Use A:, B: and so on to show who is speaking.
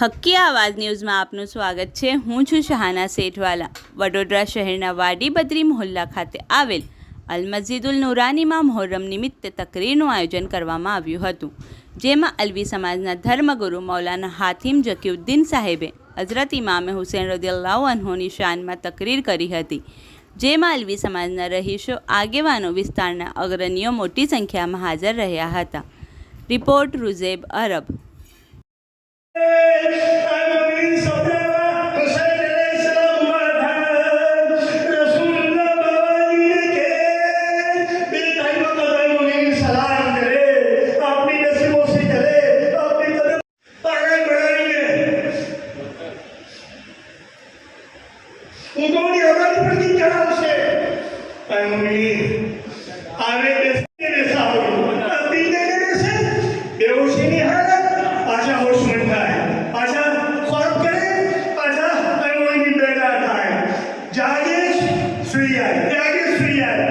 A: હક્કી આવાજ ન્યૂઝમાં આપનું સ્વાગત છે. હું છું શહાના શેઠવાલા. વડોદરા શહેરના વાડી બદ્રી મોહલ્લા ખાતે આવેલ અલ મસ્જિદુલ નુરાનીમાં મોહર્રમ નિમિત્તે તકરીરનું આયોજન કરવામાં આવ્યું હતું. જેમાં અલવી સમાજના ધર્મગુરુ મૌલાના હાથીમ જકીઉદ્દીન સાહેબે હઝરત ઇમામે હુસેન રદિયલ્લાહુ અનહોની શાનમાં તકરીર કરી હતી. જેમાં અલવી સમાજના રહીશો, આગેવાનો વિસ્તારના અગ્રણીઓ મોટી સંખ્યામાં હાજર રહ્યા હતા. રિપોર્ટ રુઝેબ અરબ.
B: உங்களுடைய வகுப்பதி கலாசே தண்ணீர் আরে দেশে সাহর তিনটে দেশে বেউসিনী হয় আশা হোস মিঠায় আশা খরচ করে আশা তাই ওই বেড়া খায় জাগিস ফ্রি আয় জাগিস ফ্রি আয়